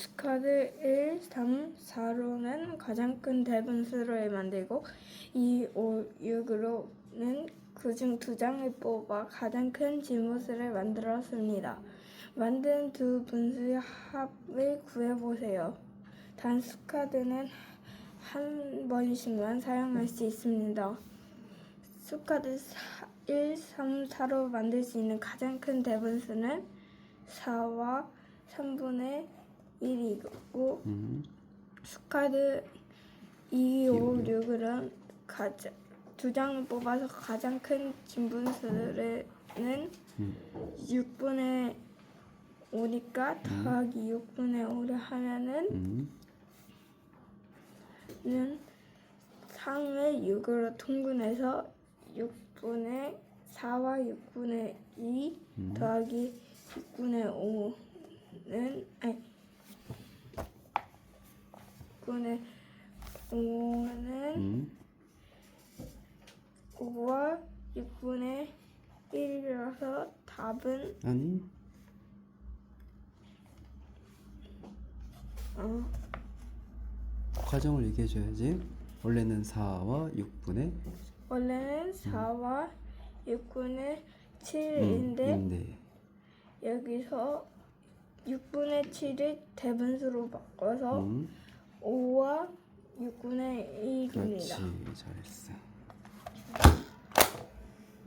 스쿼드 1, 3, 4로는 가장 큰 대분수를 만들고 2, 5, 6으로는 그중 두 장을 뽑아 가장 큰 지무수를 만들었습니다. 만든 두 분수의 합을 구해보세요. 단 스쿼드는 한 번씩만 사용할 수 있습니다. 스쿼드 1, 3, 4로 만들 수 있는 가장 큰 대분수는 4와 3분의 1이고 음, 스쿼드 2, 5, 6은 가장 두 장을 뽑아서 가장 큰 진분수는 음. 6분의 5니까 더하기 6분의 5를 하면은 음, 는 상을 6으로 통분해서 6분의 4와 6분의 2 음. 더하기 6분의 5는 아니 6분의 5는 음. 5와 6분의 1이라서 답은 아니. 어, 과정을 얘기해줘야지. 원래는 4와 6분의 원래는 4와 6분의 7인데 인데. 여기서 6분의 7을 대분수로 바꿔서 음, 5와 6분의 1입니다. 그렇지 잘했어.